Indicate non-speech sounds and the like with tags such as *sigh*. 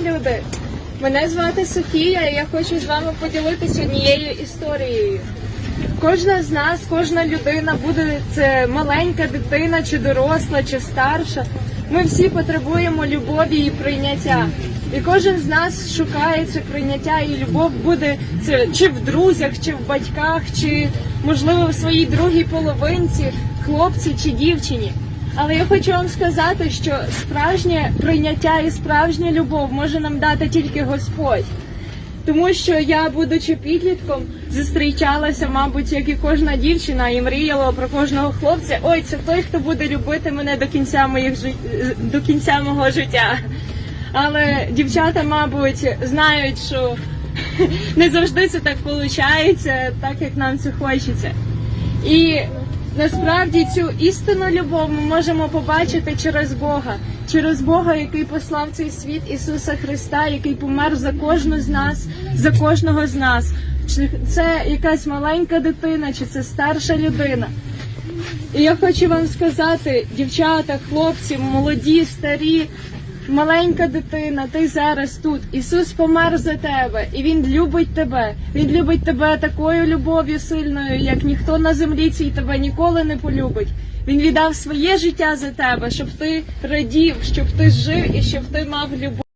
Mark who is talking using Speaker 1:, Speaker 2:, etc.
Speaker 1: люди! Мене звати Софія, і я хочу з вами поділитися однією історією. Кожна з нас, кожна людина, буде це маленька дитина, чи доросла, чи старша. Ми всі потребуємо любові і прийняття. І кожен з нас шукає це прийняття і любов буде це чи в друзях, чи в батьках, чи можливо в своїй другій половинці, хлопці чи дівчині. Але я хочу вам сказати, що справжнє прийняття і справжня любов може нам дати тільки Господь. Тому що я, будучи підлітком, зустрічалася, мабуть, як і кожна дівчина, і мріяла про кожного хлопця. Ой, це той, хто буде любити мене до кінця моїх до кінця мого життя. Але дівчата, мабуть, знають, що *laughs* не завжди це так виходить, так як нам це хочеться. І насправді цю істинну любов ми можемо побачити через Бога, через Бога, який послав цей світ Ісуса Христа, який помер за кожну з нас, за кожного з нас. Чи це якась маленька дитина, чи це старша людина. І я хочу вам сказати, дівчата, хлопці, молоді, старі, маленька дитина, ти зараз тут. Ісус помер за тебе, і Він любить тебе. Він любить тебе такою любов'ю сильною, як ніхто на землі цій тебе ніколи не полюбить. Він віддав своє життя за тебе, щоб ти радів, щоб ти жив і щоб ти мав любов.